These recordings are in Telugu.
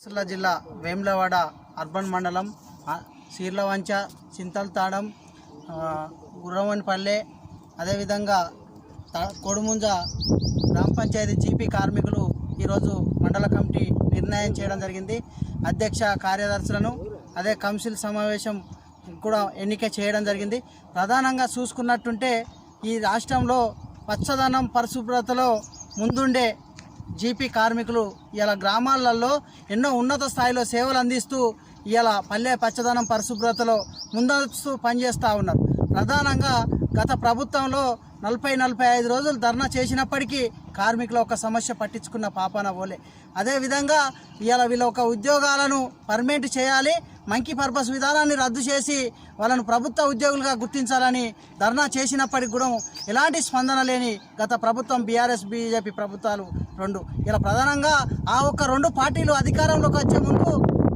సిర్సిల్ల జిల్లా వేములవాడ అర్బన్ మండలం సీర్లవంచ చింతల్తాడం గుర్రవనిపల్లె అదేవిధంగా త- కొడుముంజ గ్రామ పంచాయతీ జీపీ కార్మికులు ఈరోజు మండల కమిటీ నిర్ణయం చేయడం జరిగింది. అధ్యక్ష కార్యదర్శులను అదే కౌన్సిల్ సమావేశం కూడా ఎన్నిక చేయడం జరిగింది. ప్రధానంగా చూసుకున్నట్టుంటే ఈ రాష్ట్రంలో పచ్చదనం పరిశుభ్రతలో ముందుండే జీపీ కార్మికులు ఇలా గ్రామాలలో ఎన్నో ఉన్నత స్థాయిలో సేవలు అందిస్తూ ఇలా పల్లె పచ్చదనం పరిశుభ్రతలో ముందస్తు పనిచేస్తూ ఉన్నారు. ప్రధానంగా గత ప్రభుత్వంలో నలభై నలభై ఐదు రోజులు ధర్నా చేసినప్పటికీ కార్మికుల ఒక సమస్య పట్టించుకున్న పాపాన పోలే అదేవిధంగా ఇవాళ వీళ్ళ ఒక ఉద్యోగాలను పర్మనెంట్ చేయాలి మంకీ పర్పస్ విధానాన్ని రద్దు చేసి వాళ్ళను ప్రభుత్వ ఉద్యోగులుగా గుర్తించాలని ధర్నా చేసినప్పటికి కూడా ఎలాంటి స్పందన లేని గత ప్రభుత్వం బీఆర్ఎస్ బీజేపీ ప్రభుత్వాలు రెండు. ఇలా ప్రధానంగా ఆ ఒక్క రెండు పార్టీలు అధికారంలోకి వచ్చే ముందు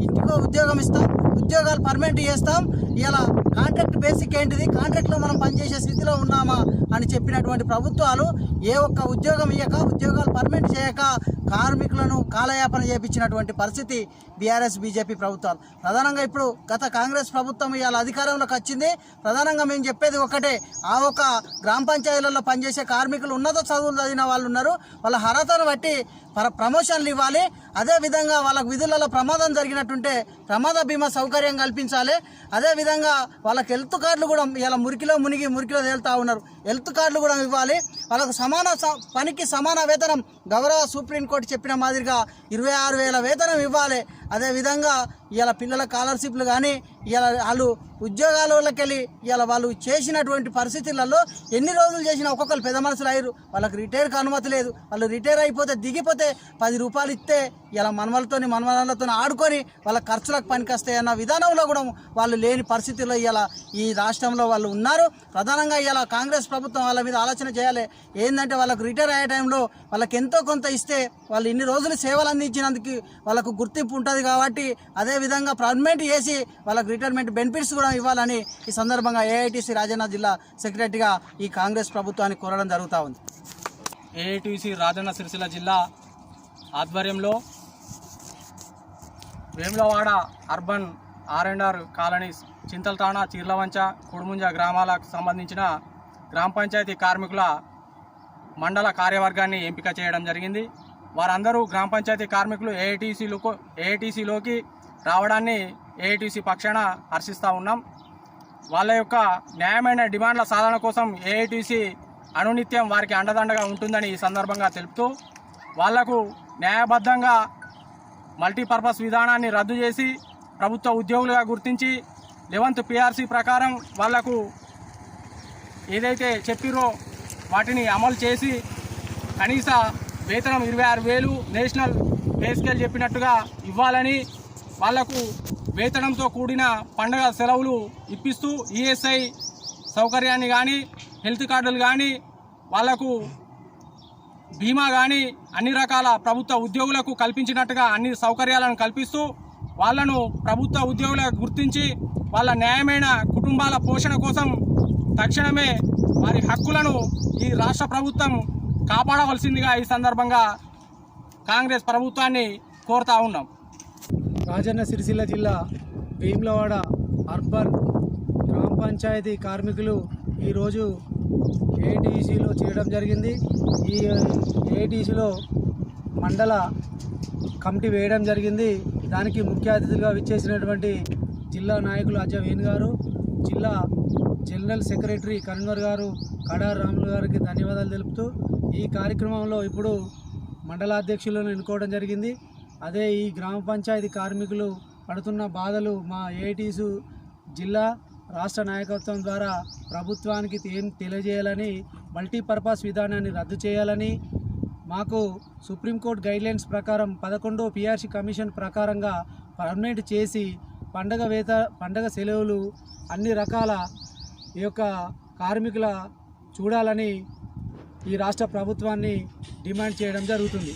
ఇంటికో ఉద్యోగం ఇస్తాం ఉద్యోగాలు పర్మనెంట్ చేస్తాం. ఇలా కాంట్రాక్ట్ బేసిక్ ఏంటిది? కాంట్రాక్ట్లో మనం పనిచేసే స్థితిలో ఉన్నామా? అని చెప్పినటువంటి ప్రభుత్వాలు ఏ ఒక్క ఉద్యోగం ఇయ్యక ఉద్యోగాలు పర్మనెంట్ చేయక కార్మికులను కాలయాపన చేపించినటువంటి పరిస్థితి బీఆర్ఎస్ బీజేపీ ప్రభుత్వాలు. ప్రధానంగా ఇప్పుడు గత కాంగ్రెస్ ప్రభుత్వం ఇవాళ అధికారంలోకి వచ్చింది. ప్రధానంగా మేము చెప్పేది ఒకటే ఆ ఒక గ్రామ పంచాయతీలలో పనిచేసే కార్మికులు ఉన్నత చదువులు చదివిన వాళ్ళు ఉన్నారు. వాళ్ళ అర్హతను బట్టి ప్ర ప్రమోషన్లు ఇవ్వాలి. అదేవిధంగా వాళ్ళకు విధులలో ప్రమాదం జరిగినట్టుంటే ప్రమాద బీమా సౌకర్యం కల్పించాలి. అదేవిధంగా వాళ్ళకి హెల్త్ కార్డులు కూడా ఇలా మురికిలో మునిగి మురికిలో తేలుతూ ఉన్నారు. హెల్త్ కార్డులు కూడా ఇవ్వాలి. వాళ్ళకు సమాన స- పనికి సమాన వేతనం గౌరవ సుప్రీంకోర్టు చెప్పిన మాదిరిగా ఇరవై ఆరు వేల వేతనం ఇవ్వాలి. అదేవిధంగా ఇలా పిల్లల స్కాలర్షిప్లు కానీ ఇలా వాళ్ళు ఉద్యోగాలకి వెళ్ళి ఇలా వాళ్ళు చేసినటువంటి పరిస్థితులలో ఎన్ని రోజులు చేసినా ఒక్కొక్కరు పెద్ద మనసులు అయ్యారు. వాళ్ళకి రిటైర్కి అనుమతి లేదు. వాళ్ళు రిటైర్ అయిపోతే దిగిపోతే పది రూపాయలు ఇస్తే ఇలా మనవలతోని మనవలతో ఆడుకొని వాళ్ళ ఖర్చులకు పనికొస్తాయి అన్న విధానంలో కూడా వాళ్ళు లేని పరిస్థితుల్లో ఇలా ఈ రాష్ట్రంలో వాళ్ళు ఉన్నారు. ప్రధానంగా ఇలా కాంగ్రెస్ ప్రభుత్వం వాళ్ళ మీద ఆలోచన చేయాలి. ఏంటంటే వాళ్ళకు రిటైర్ అయ్యే టైంలో వాళ్ళకి ఎంతో కొంత ఇస్తే వాళ్ళు ఇన్ని రోజులు సేవలు అందించినందుకు వాళ్ళకు గుర్తింపు ఉంటుంది కాబట్టి అదే విధంగా పర్మనెంట్ చేసి వాళ్ళకి రిటైర్మెంట్ బెనిఫిట్స్ కూడా ఇవ్వాలని ఈ సందర్భంగా ఏఐటీసీ రాజన్న జిల్లా సెక్రటరీగా ఈ కాంగ్రెస్ ప్రభుత్వాన్ని కోరడం జరుగుతూ ఉంది. ఏఐటీసీ రాజన్న సిరిసిల్ల జిల్లా ఆధ్వర్యంలో Vemulawada urban R and R colonies Chintalthana Cheerlavancha Kudumunja గ్రామాలకు సంబంధించిన గ్రామ పంచాయతీ కార్మికుల మండల కార్యవర్గాన్ని ఎంపిక చేయడం జరిగింది. వారందరూ గ్రామ పంచాయతీ కార్మికులు ఏఐటీసీలకు ఏఐటీసీలోకి రావడాన్ని ఏఐటీసీ పక్షాన హర్షిస్తూ ఉన్నాం. వాళ్ళ యొక్క న్యాయమైన డిమాండ్ల సాధన కోసం ఏఐటీసీ అనునిత్యం వారికి అండదండగా ఉంటుందని ఈ సందర్భంగా తెలుపుతూ వాళ్ళకు న్యాయబద్ధంగా మల్టీపర్పస్ విధానాన్ని రద్దు చేసి ప్రభుత్వ ఉద్యోగులుగా గుర్తించి లెవెంత్ పిఆర్సీ ప్రకారం వాళ్ళకు ఏదైతే చెప్పిరో వాటిని అమలు చేసి కనీస వేతనం ఇరవై ఆరు వేలు నేషనల్ పే స్కేల్ చెప్పినట్టుగా ఇవ్వాలని వాళ్ళకు వేతనంతో కూడిన పండగ సెలవులు ఇప్పిస్తూ ఈఎస్ఐ సౌకర్యాన్ని కానీ హెల్త్ కార్డులు కానీ వాళ్ళకు బీమా కానీ అన్ని రకాల ప్రభుత్వ ఉద్యోగులకు కల్పించినట్టుగా అన్ని సౌకర్యాలను కల్పిస్తూ వాళ్ళను ప్రభుత్వ ఉద్యోగులకు గుర్తించి వాళ్ళ న్యాయమైన కుటుంబాల పోషణ కోసం తక్షణమే వారి హక్కులను ఈ రాష్ట్ర ప్రభుత్వం కాపాడవలసిందిగా ఈ సందర్భంగా కాంగ్రెస్ ప్రభుత్వాన్ని కోరుతా ఉన్నాం. రాజన్న సిరిసిల్ల జిల్లా భీమ్లవాడ అర్బన్ గ్రామ పంచాయతీ కార్మికులు ఈరోజు ఏటీసీలో చేయడం జరిగింది. ఈ ఏటీసీలో మండల కమిటీ వేయడం జరిగింది. దానికి ముఖ్య అతిథులుగా విచ్చేసినటువంటి జిల్లా నాయకులు అజయ్ వేణు గారు జిల్లా జనరల్ సెక్రటరీ కన్వర్ గారు కడార్ రాములు గారికి ధన్యవాదాలు తెలుపుతూ ఈ కార్యక్రమంలో ఇప్పుడు మండలాధ్యక్షులను ఎన్నుకోవడం జరిగింది. అదే ఈ గ్రామ పంచాయతీ కార్మికులు పడుతున్న బాధలు మా ఏటీసు జిల్లా రాష్ట్ర నాయకత్వం ద్వారా ప్రభుత్వానికి ఏం తెలియజేయాలని మల్టీపర్పస్ విధానాన్ని రద్దు చేయాలని మాకు సుప్రీంకోర్టు గైడ్లైన్స్ ప్రకారం పదకొండో పిఆర్సీ కమిషన్ ప్రకారంగా పర్మనెంట్ చేసి పండగ వేత పండగ సెలవులు అన్ని రకాల ఈ యొక్క కార్మికుల చూడాలని ఈ రాష్ట్ర ప్రభుత్వాన్ని డిమాండ్ చేయడం జరుగుతుంది.